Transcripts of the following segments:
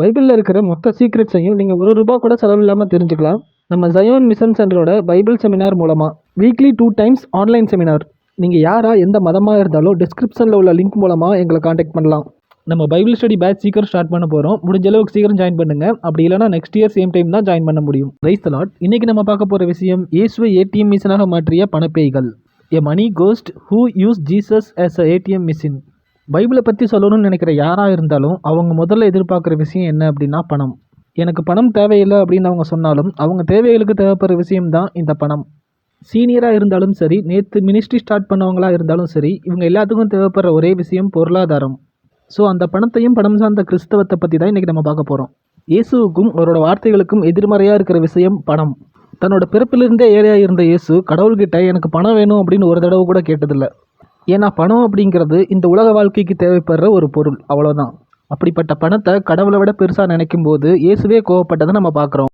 பைபிளில் இருக்கிற மொத்த சீக்ரெட்ஸையும் நீங்கள் ஒரு ரூபா கூட செலவில்லாமல் தெரிஞ்சுக்கலாம். நம்ம ஜயோன் மிஷன் சென்டரோட பைபிள் செமினார் மூலமாக weekly two times online seminar நீங்கள் யாராக எந்த மதமாக இருந்தாலும் டிஸ்கிரிப்ஷனில் உள்ள லிங்க் மூலமாக எங்களை காண்டாக்ட் பண்ணலாம். நம்ம பைபிள் ஸ்டடி பேட்ச் சீக்கிரம் ஸ்டார்ட் பண்ண போகிறோம் முடிஞ்ச அளவுக்கு சீக்கிரம் ஜாயின் பண்ணுங்கள் அப்படி இல்லைனா நெக்ஸ்ட் இயர் சேம் டைம் தான் ஜாயின் பண்ண முடியும். ரைஸ் லாட் இன்னைக்கு நம்ம பார்க்க போகிற விஷயம் இயேசுவை ஏடிஎம் மிஷினாக மாற்றிய பணப்பேய்கள். A money ghost who use Jesus as a ATM machine பைபிளை பற்றி சொல்லணும்னு நினைக்கிற யாராக இருந்தாலும் அவங்க முதல்ல எதிர்பார்க்குற விஷயம் என்ன அப்படின்னா பணம். எனக்கு பணம் தேவையில்லை அப்படின்னு அவங்க சொன்னாலும் அவங்க தேவைகளுக்கு தேவைப்படுற விஷயம்தான் இந்த பணம். சீனியராக இருந்தாலும் சரி நேற்று மினிஸ்ட்ரி ஸ்டார்ட் பண்ணவங்களா இருந்தாலும் சரி இவங்க எல்லாத்துக்கும் தேவைப்படுற ஒரே விஷயம் பொருளாதாரம். ஸோ அந்த பணத்தையும் பணம் சார்ந்த கிறிஸ்தவத்தை பற்றி தான் இன்றைக்கி நம்ம பார்க்க போகிறோம் இயேசுவுக்கும் அவரோட வார்த்தைகளுக்கும் எதிர்மறையாக இருக்கிற விஷயம் பணம். தன்னோட பிறப்பிலிருந்தே ஏழையாக இருந்த இயேசு கடவுள்கிட்ட எனக்கு பணம் வேணும் அப்படின்னு ஒரு தடவை கூட கேட்டதில்லை. ஏன்னா பணம் அப்படிங்கிறது இந்த உலக வாழ்க்கைக்கு தேவைப்படுற ஒரு பொருள் அவ்வளோதான் அப்படிப்பட்ட பணத்தை கடவுளை விட பெருசாக நினைக்கும் போது இயேசுவே கோவப்பட்டதை நம்ம பார்க்குறோம்.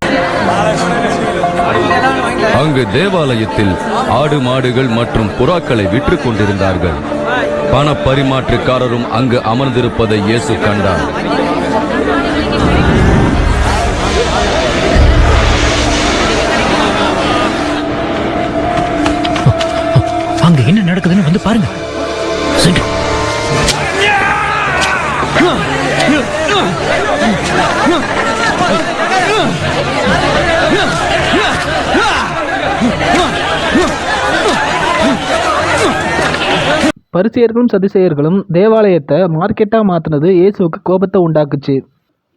அங்கு தேவாலயத்தில் ஆடு மாடுகள் மற்றும் புறாக்களை விற்று கொண்டிருந்தார்கள். பண பரிமாற்றுக்காரரும் அங்கு அமர்ந்திருப்பதை இயேசு கண்டார். வந்து பாருங்க. சீக்கிரம். பரிசேயர்களும் சதுசேயர்களும் தேவாலயத்தை மார்க்கெட்டாக மாற்றினது இயேசுவுக்கு கோபத்தை உண்டாக்குச்சு.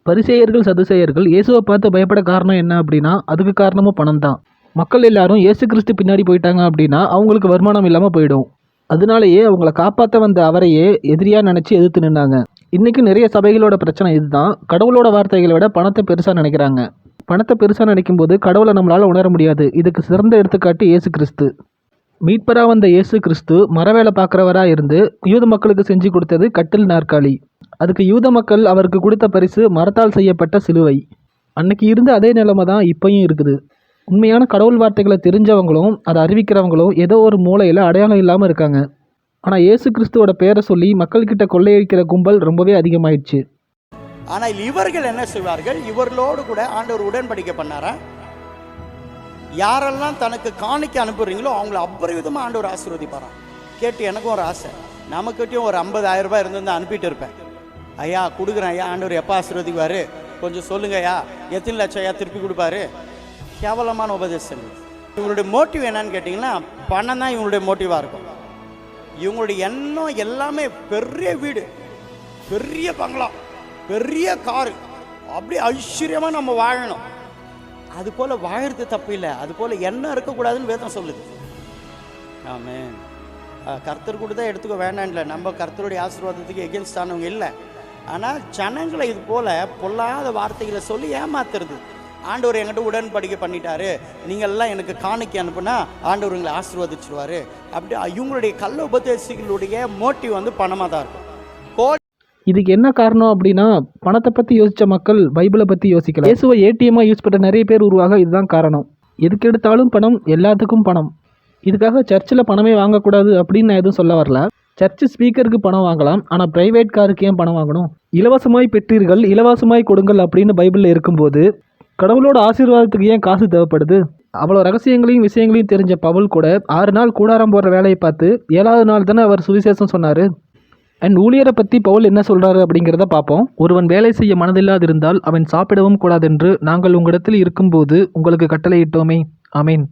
பரிசேயர்கள் சதுசேயர்கள் இயேசுவை பார்த்து பயப்பட காரணம் என்ன அப்படின்னா அதுக்கு காரணமும் பணம் தான் மக்கள் எல்லாரும் இயேசு கிறிஸ்து பின்னாடி போயிட்டாங்க அப்படின்னா அவங்களுக்கு வருமானம் இல்லாமல் போயிடும். அதனாலேயே அவங்கள காப்பாற்ற வந்த அவரையே எதிரியாக நினச்சி எதிர்த்து நின்னாங்க. இன்றைக்கும் நிறைய சபைகளோட பிரச்சனை இதுதான். கடவுளோட வார்த்தைகளை விட பணத்தை பெருசாக நினைக்கிறாங்க. பணத்தை பெருசாக நினைக்கும் போது கடவுளை நம்மளால் உணர முடியாது. இதுக்கு சிறந்த எடுத்துக்காட்டு இயேசு கிறிஸ்து. மீட்பராக வந்த இயேசு கிறிஸ்து மரவேலை பார்க்குறவராக இருந்து யூத மக்களுக்கு செஞ்சு கொடுத்தது கட்டில் நாற்காலி. அதுக்கு யூத மக்கள் அவருக்கு கொடுத்த பரிசு மரத்தால் செய்யப்பட்ட சிலுவை. அன்னைக்கு இருந்த அதே நிலைமை தான் இப்பயும் இருக்குது. உண்மையான கடவுள் வார்த்தைகளை தெரிஞ்சவங்களும் அதை அறிவிக்கிறவங்களும் ஏதோ ஒரு மூலையில் அடையாளம் இல்லாமல் இருக்காங்க. ஆனால் இயேசு கிறிஸ்துவோட பேரை சொல்லி மக்கள்கிட்ட கொள்ளையடிக்கிற கும்பல் ரொம்பவே அதிகமாயிடுச்சு. ஆனால் இவர்கள் என்ன செய்வார்கள்? இவர்களோடு கூட ஆண்டவர் உடன்படிக்கை பண்ணாரா? யாரெல்லாம் தனக்கு காணிக்க அனுப்புறீங்களோ அவங்கள அபரிவிதமாக ஆண்டவர் ஆசீர்வதிப்பாரா கேட்டு எனக்கும் ஒரு ஆசை. நமக்கிட்டையும் ஒரு 50000 ரூபாய் இருந்திருந்தா அனுப்பிட்டு இருப்பேன். ஐயா கொடுக்குறேன் ஐயா ஆண்டவர் எப்போ ஆசீர்வதிக்குவார் கொஞ்சம் சொல்லுங்க ஐயா. எத்தனை லட்சம் ஐயா திருப்பி கொடுப்பாரு? கேவலமான உபதேசங்கள். இவங்களுடைய மோட்டிவ் என்னன்னு கேட்டிங்கன்னா பணம் தான் இவங்களுடைய மோட்டிவாக இருக்கும். இவங்களுடைய எண்ணம் எல்லாமே பெரிய வீடு பெரிய பங்களா பெரிய காரு. அப்படியே ஐஸ்வர்யமாக நம்ம வாழணும். அது போல் வாழறது தப்பு இல்லை. அது போல் எண்ணம் இருக்கக்கூடாதுன்னு வேதம் சொல்லுது. ஆமே கர்த்தர் கூட தான் எடுத்துக்க வேண்டாம் இல்லை. நம்ம கர்த்தருடைய ஆசீர்வாதத்துக்கு எகென்ஸ்ட் ஆனவங்க இல்லை. ஆனால் ஜனங்களை இது போல் பொல்லாத வார்த்தைகளை சொல்லி ஏமாத்துறது. ஆண்டவர் என்கிட்ட உடன்படிக்கை பண்ணிட்டாரு. நீங்கள்லாம் எனக்கு காணிக்கை அனுப்புனா ஆண்டவர் உங்களை ஆசீர்வதிச்சிருவாரு. அப்படி இவங்களுடைய கள்ள உபதேசிகளுடைய மோட்டிவ் வந்து பணமாக தான் இருக்கும். இதுக்கு என்ன காரணம் அப்படின்னா பணத்தை பற்றி யோசித்த மக்கள் பைபிளை பற்றி யோசிக்கல. இயேசுவை ஏடிஎம்மாக யூஸ் பண்ண நிறைய பேர் உருவாக இதுதான் காரணம். எதுக்கு எடுத்தாலும் பணம் எல்லாத்துக்கும் பணம். இதுக்காக சர்ச்சில் பணமே வாங்கக்கூடாது அப்படின்னு நான் எதுவும் சொல்ல வரல. சர்ச் ஸ்பீக்கருக்கு பணம் வாங்கலாம் ஆனால் ப்ரைவேட் காருக்கு ஏன் பணம் வாங்கணும்? இலவசமாய் பெற்றீர்கள் இலவசமாய் கொடுங்கள் அப்படின்னு பைபிளில் இருக்கும்போது கடவுளோட ஆசீர்வாதத்துக்கு ஏன் காசு தேவைப்படுது? அவ்வளோ ரகசியங்களையும் விஷயங்களையும் தெரிஞ்ச பவுல் கூட ஆறு நாள் கூடாரம் போடுற வேலையை பார்த்து ஏழாவது நாள் தானே அவர் சுவிசேஷம் சொன்னார். அண்ட் ஊழியரை பற்றி பவுல் என்ன சொல்கிறாரு அப்படிங்கிறத பார்ப்போம். ஒருவன் வேலை செய்ய மனதில்லாதிருந்தால் அவன் சாப்பிடவும் கூடாதென்று நாங்கள் உங்களிடத்தில் இருக்கும்போது உங்களுக்கு கட்டளையிட்டோமே. அமீன்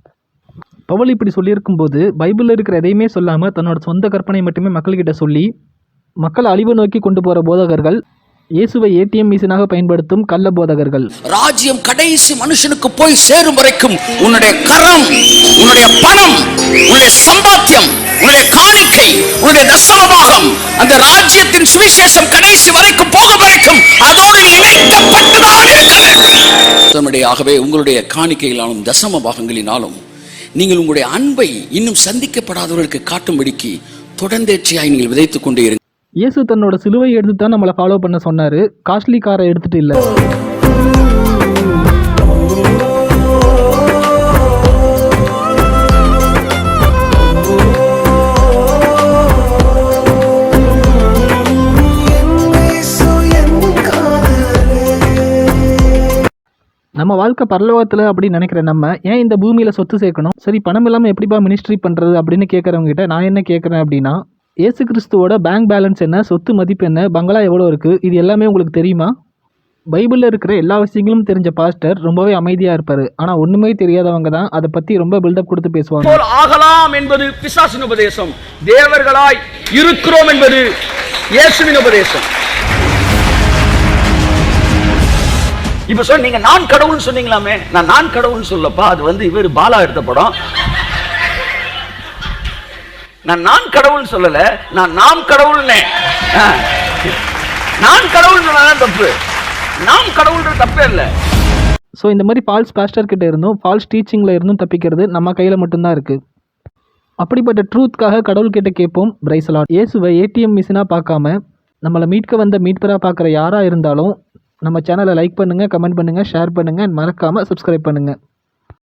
பவுல் இப்படி சொல்லியிருக்கும்போது பைபிளில் இருக்கிற எதையுமே சொல்லாமல் தன்னோட சொந்த கற்பனை மட்டுமே மக்கள்கிட்ட சொல்லி மக்கள் அழிவு நோக்கி கொண்டு போகிற போதகர்கள் இயேசுவை ஏடிஎம் மிஷினாக பயன்படுத்தும் கள்ள போதகர்கள். ராஜ்யம் கடைசி மனுஷனுக்கு போய் சேரும் வரைக்கும் உன்னுடைய கரம் உன்னுடைய பணம் உன்னுடைய சம்பாத்தியம் உன்னுடைய காணிக்கை உன்னுடைய தசமபாகம் அந்த ராஜ்யத்தின் சுவிசேஷம் கடைசி வரைக்கும் போகும் வரைக்கும் அதோடு இணைக்கப்பட்டுதான் இருக்க வேண்டும் உங்களுடைய காணிக்கையினாலும் தசம பாகங்களினாலும் நீங்கள் உங்களுடைய அன்பை இன்னும் சந்திக்கப்படாதவர்களுக்கு காட்டும்படிக்கு தொடர்ந்தேர்ச்சியாய் நீங்கள் விதைத்துக் கொண்டே இயேசு தன்னோட சிலுவை எடுத்து தான் நம்மளை ஃபாலோ பண்ண சொன்னார். காஸ்ட்லி காரை எடுத்துகிட்டு இல்லை. நம்ம வாழ்க்கை பரலோகத்தில் அப்படின்னு நினைக்கிற நம்ம ஏன் இந்த பூமியில் சொத்து சேர்க்கணும்? சரி பணம் இல்லாமல் எப்படிப்பா மினிஸ்ட்ரி பண்ணுறது அப்படின்னு கேட்குறவங்ககிட்ட நான் என்ன கேட்குறேன் அப்படின்னா ஏசு கிறிஸ்துவோட பேங்க் பேலன்ஸ் என்ன சொத்து மதிப்பு என்ன பங்களா எவ்வளோ இருக்குது இது எல்லாமே உங்களுக்கு தெரியுமா? பைபிளில் இருக்கிற எல்லா விஷயங்களும் தெரிஞ்ச பாஸ்டர் ரொம்பவே அமைதியாக இருப்பார். ஆனால் ஒன்றுமே தெரியாதவங்க தான் அதை பற்றி ரொம்ப பில்டப் கொடுத்து பேசுவாங்க. போல் ஆகலாம் என்பது பிசாசின் உபதேசம். தேவர்களாய் இருக்கிறோம் என்பது இயேசுவின் உபதேசம். இப்போ சொன்னீங்க நீங்க நான் கடவுள்னு சொன்னீங்களாமே? நான் நான் கடவுள்னு சொல்லப்பா அது வந்து இவர் பாலா எடுத்த படம். நான் நான் கடவுள் சொல்லல நான் நாம் கடவுள்னே. நான் கடவுள் சொன்னாதான் தப்பு. நாம் கடவுள்ன்றது தப்பே இல்லை. ஸோ இந்த மாதிரி ஃபால்ஸ் பாஸ்டர் கிட்ட இருந்தும் ஃபால்ஸ் டீச்சிங்கில் இருந்தும் தப்பிக்கிறது நம்ம கையில் மட்டும்தான் இருக்குது அப்படிப்பட்ட ட்ரூத்காக கடவுள்கிட்ட கேட்போம் பிரைசலாட் இயேசுவை ஏடிஎம் மிஷினாக பார்க்காம நம்மளை மீட்க வந்த மீட்பராக பார்க்குற யாராக இருந்தாலும் நம்ம சேனலை லைக் பண்ணுங்கள் கமெண்ட் பண்ணுங்கள் ஷேர் பண்ணுங்கள் மறக்காமல் சப்ஸ்கிரைப் பண்ணுங்கள்